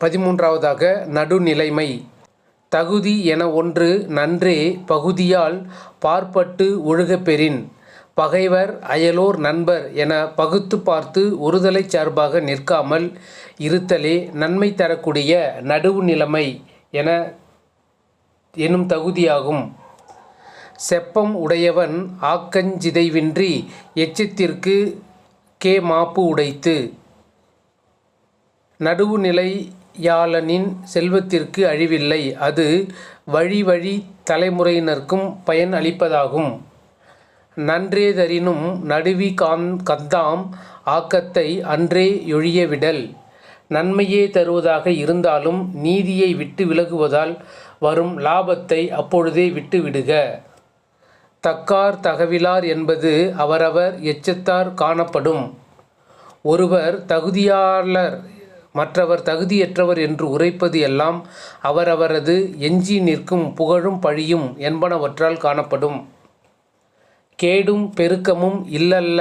பதிமூன்றாவதாக நடுநிலைமை. தகுதி என ஒன்று நன்றே பகுதியால் பார்ப்பட்டு ஒழுகப்பெறின் பகைவர் அயலோர் நண்பர் என பகுத்து பார்த்து ஒருதலை சார்பாக நிற்காமல் இருத்தலே நன்மை தரக்கூடிய நடுவு நிலைமை என எனும் தகுதியாகும். செப்பம் உடையவன் ஆக்கஞ்சிதைவின்றி எச்சத்திற்கு கே மாப்பு உடைத்து. நடுவுநிலை யாளனின் செல்வத்திற்கு அழிவில்லை. அது வழி வழி தலைமுறையினர்க்கும் பயன் அளிப்பதாகும். நன்றேதரினும் நடுவி காந் கந்தாம் ஆக்கத்தை அன்றே யொழிய விடல். நன்மையே தருவதாக இருந்தாலும் நீதியை விட்டு விலகுவதால் வரும் லாபத்தை அப்பொழுதே விட்டுவிடுக தக்கார் தகவிலார் என்பது அவரவர் எச்சத்தார் காணப்படும். ஒருவர் தகுதியாளர் மற்றவர் தகுதியற்றவர் என்று உரைப்பது எல்லாம் அவரவரது எஞ்சி நிற்கும் புகழும் பழியும் என்பனவற்றால் காணப்படும். கேடும் பெருக்கமும் இல்லல்ல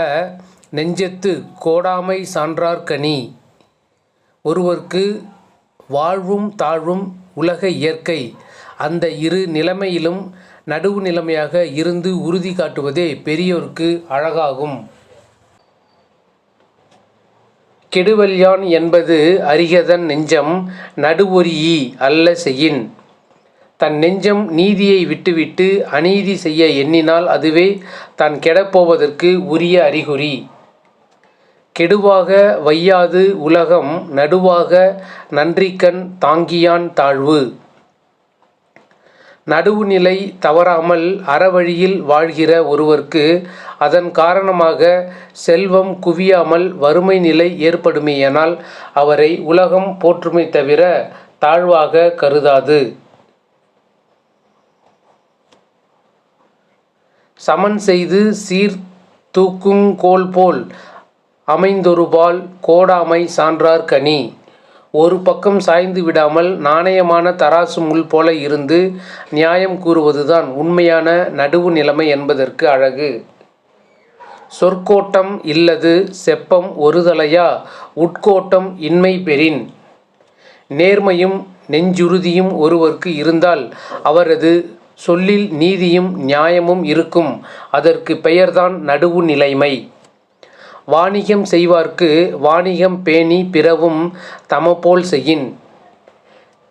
நெஞ்சத்து கோடாமை சான்றார்கனி ஒருவர்க்கு வாழ்வும் தாழ்வும் உலக இயற்கை அந்த இரு நிலைமையிலும் நடுவு நிலைமையாக இருந்து உறுதி காட்டுவதே பெரியோர்க்கு அழகாகும். கெடுவல்யான் என்பது அரிகதன் நெஞ்சம் நடுவொரியி அல்ல செய்யின். தன் நெஞ்சம் நீதியை விட்டுவிட்டு அநீதி செய்ய எண்ணினால் அதுவே தான் கெடப்போவதற்கு உரிய அறிகுறி. கெடுவாக வையாது உலகம் நடுவாக நன்றிக்கண் தாங்கியான் தாழ்வு. நடுவுநிலை தவறாமல் அறவழியில் வாழ்கிற ஒருவர்க்கு அதன் காரணமாக செல்வம் குவியாமல் வறுமை நிலை ஏற்படுமேயானால் அவரை உலகம் போற்றுமை தவிர தாழ்வாக கருதாது. சமன் செய்து சீர் தூக்கும் கோல் போல் அமைந்தொருபால் கோடாமை சான்றார் கனி. ஒரு பக்கம் சாய்ந்து விடாமல் நாணயமான தராசு முள் போல இருந்து நியாயம் கூறுவதுதான் உண்மையான நடுவு நிலைமை என்பதற்கு அழகு. சொற்கோட்டம் இல்லது செப்பம் ஒருதலையா? உட்கோட்டம் இன்மை பெறின். நேர்மையும் நெஞ்சுறுதியும் ஒருவர்க்கு இருந்தால் அவரது சொல்லில் நீதியும் நியாயமும் இருக்கும். அதற்கு பெயர்தான் நடுவு நிலைமை. வாணிகம் செய்வார்க்கு வாணிகம் பேணி பிறவும் தமபோல் செய்யின்.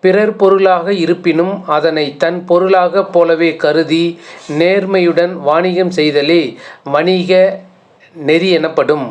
பிறர் பொருளாக இருப்பினும் அதனை தன் பொருளாகப் போலவே கருதி நேர்மையுடன் வாணிகம் செய்தலே வணிக நெறி எனப்படும்